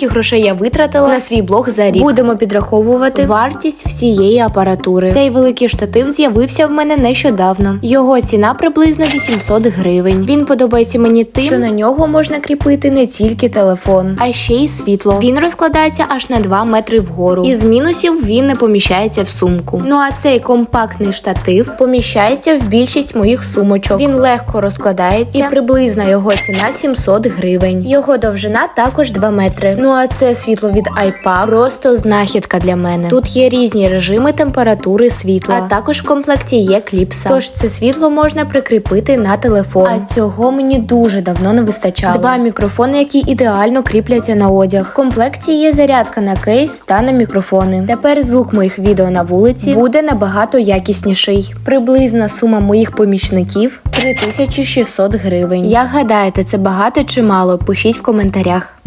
скільки грошей я витратила на свій блог за рік. Будемо підраховувати вартість всієї апаратури. Цей великий штатив з'явився в мене нещодавно. Його ціна приблизно 800 гривень. Він подобається мені тим, що на нього можна кріпити не тільки телефон, а ще й світло. Він розкладається аж на 2 метри вгору. Із мінусів він не поміщається в сумку. Ну а цей компактний штатив поміщається в більшість моїх сумочок. Він легко розкладається і приблизна його ціна 700 гривень. Його довжина також 2 метри. Ну а це світло від iPad просто знахідка для мене. Тут є різні режими температури світла, а також в комплекті є кліпса. Тож це світло можна прикріпити на телефон. А цього мені дуже давно не вистачало. Два мікрофони, які ідеально кріпляться на одяг. В комплекті є зарядка на кейс та на мікрофони. Тепер звук моїх відео на вулиці буде набагато якісніший. Приблизна сума моїх помічників 3600 гривень. Як гадаєте, це багато чи мало? Пишіть в коментарях.